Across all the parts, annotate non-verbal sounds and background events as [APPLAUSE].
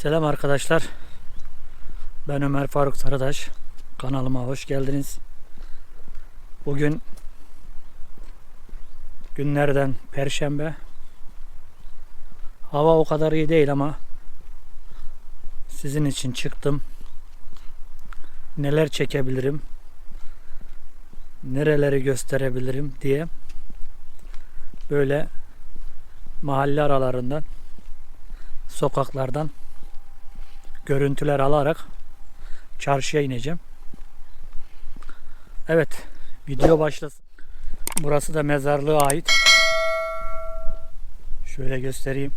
Selam arkadaşlar. Ben Ömer Faruk Sarıdaş. Kanalıma hoş geldiniz. Bugün günlerden Perşembe. Hava o kadar iyi değil ama sizin için çıktım. Neler çekebilirim? Nereleri gösterebilirim diye böyle mahalle aralarından sokaklardan görüntüler alarak çarşıya ineceğim. Evet, video başlasın. Burası da mezarlığa ait. Şöyle göstereyim.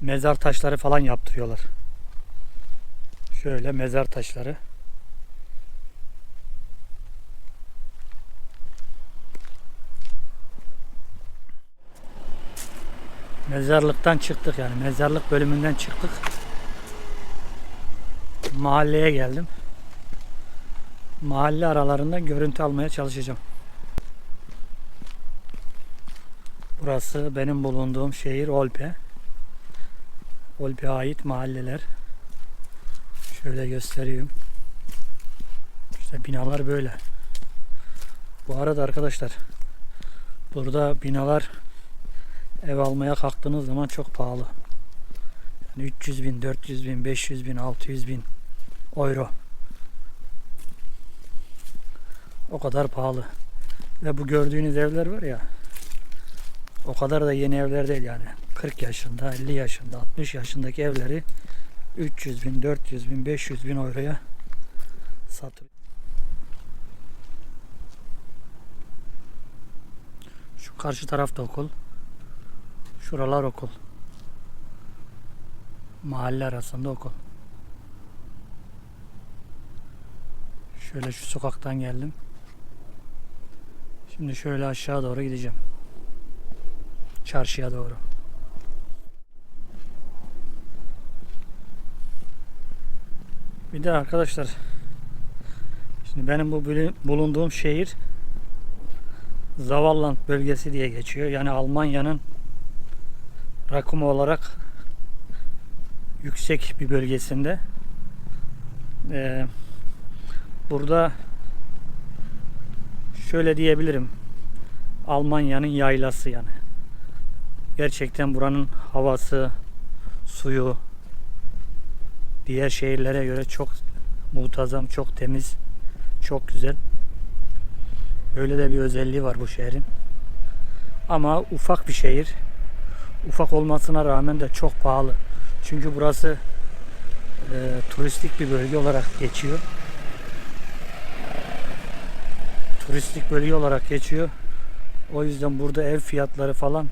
Mezar taşları falan yaptırıyorlar. Şöyle mezar taşları. Mezarlıktan çıktık yani. Mezarlık bölümünden çıktık. Mahalleye geldim. Mahalle aralarından görüntü almaya çalışacağım. Burası benim bulunduğum şehir Olpe. Olpe'ye ait mahalleler. Şöyle göstereyim. İşte binalar böyle. Bu arada arkadaşlar burada binalar ev almaya kalktığınız zaman çok pahalı. Yani 300 bin, 400 bin, 500 bin, 600 bin euro. O kadar pahalı. Ve bu gördüğünüz evler var ya o kadar da yeni evler değil yani. 40 yaşında, 50 yaşında, 60 yaşındaki evleri 300 bin, 400 bin, 500 bin euroya satılıyor. Şu karşı tarafta okul. Şuralar okul. Mahalle arasında okul. Şöyle şu sokaktan geldim. Şimdi şöyle aşağı doğru gideceğim. Çarşıya doğru. Bir de arkadaşlar Şimdi benim bu bulunduğum şehir Zavalland bölgesi diye geçiyor. Yani Almanya'nın rakım olarak yüksek bir bölgesinde. Ee, burada şöyle diyebilirim. Almanya'nın yaylası yani. Gerçekten buranın havası, suyu diğer şehirlere göre çok muntazam, çok temiz, çok güzel. Böyle de bir özelliği var bu şehrin. Ama ufak bir şehir. Ufak olmasına rağmen de çok pahalı. Çünkü burası e, turistik bir bölge olarak geçiyor. Turistik bölge olarak geçiyor. O yüzden burada ev fiyatları falan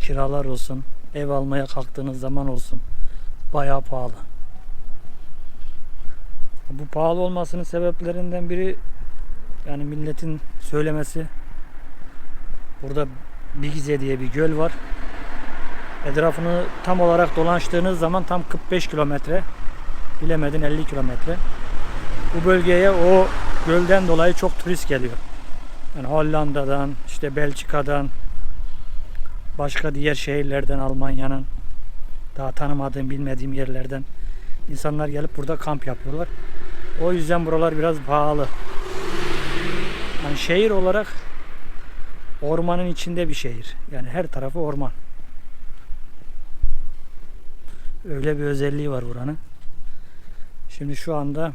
kiralar olsun, ev almaya kalktığınız zaman olsun bayağı pahalı. Bu pahalı olmasının sebeplerinden biri yani milletin söylemesi burada Bigize diye bir göl var. Etrafını tam olarak dolaştığınız zaman tam 45 kilometre bilemedin 50 kilometre. Bu bölgeye o gölden dolayı çok turist geliyor. Yani Hollanda'dan, işte Belçika'dan, başka diğer şehirlerden, Almanya'nın daha tanımadığım, bilmediğim yerlerden insanlar gelip burada kamp yapıyorlar. O yüzden buralar biraz pahalı. Yani şehir olarak ormanın içinde bir şehir. Yani her tarafı orman. Öyle bir özelliği var buranın. Şimdi şu anda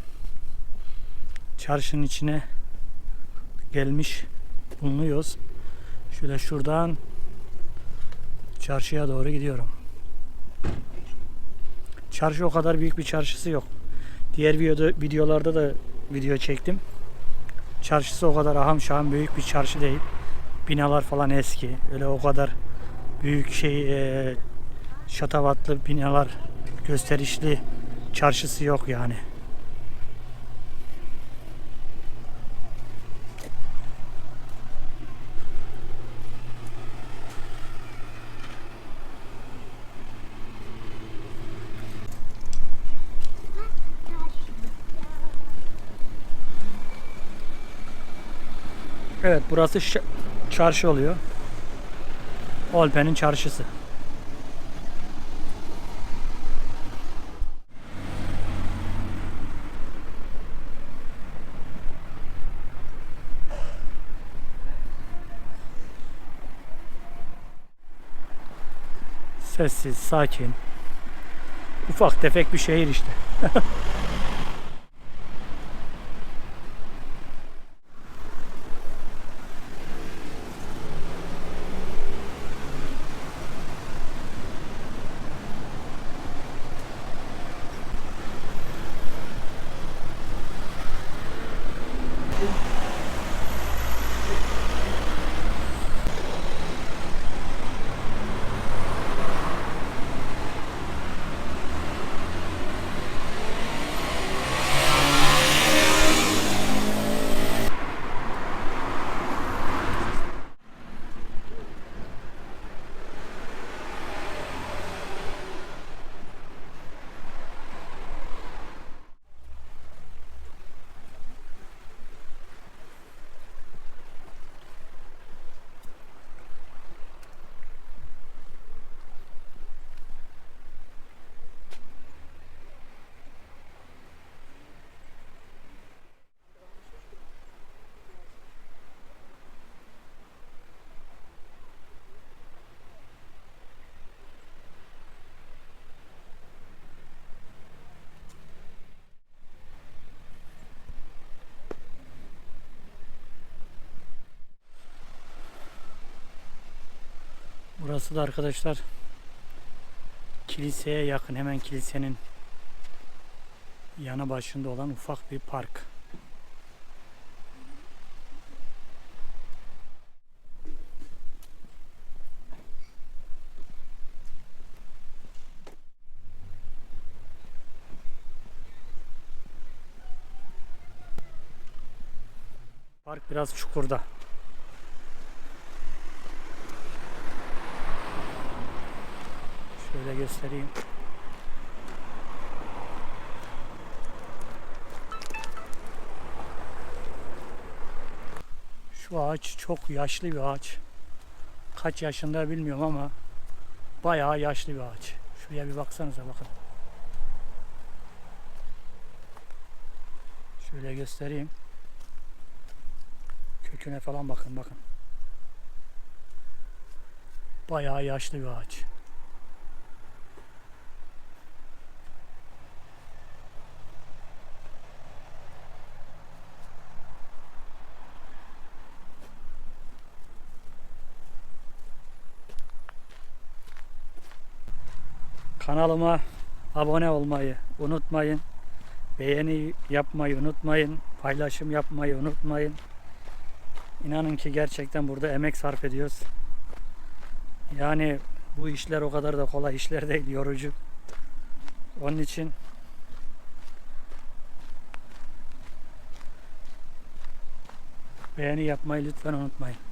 çarşının içine gelmiş bulunuyoruz. Şöyle şuradan çarşıya doğru gidiyorum. Çarşı o kadar büyük bir çarşısı yok. Diğer videoda, videolarda da video çektim. Çarşısı o kadar aham şahım büyük bir çarşı değil. Binalar falan eski. Öyle o kadar büyük şey e, şatavatlı binalar gösterişli çarşısı yok yani. Evet burası çarşı oluyor. Olpe'nin çarşısı. Sessiz, sakin. Ufak tefek bir şehir işte. [LAUGHS] Burası da arkadaşlar kiliseye yakın hemen kilisenin yanı başında olan ufak bir park. Park biraz çukurda. Şöyle göstereyim. Şu ağaç çok yaşlı bir ağaç. Kaç yaşında bilmiyorum ama bayağı yaşlı bir ağaç. Şuraya bir baksanıza bakın. Şöyle göstereyim. Köküne falan bakın bakın. Bayağı yaşlı bir ağaç. Kanalıma abone olmayı unutmayın. Beğeni yapmayı unutmayın. Paylaşım yapmayı unutmayın. İnanın ki gerçekten burada emek sarf ediyoruz. Yani bu işler o kadar da kolay işler değil, yorucu. Onun için beğeni yapmayı lütfen unutmayın.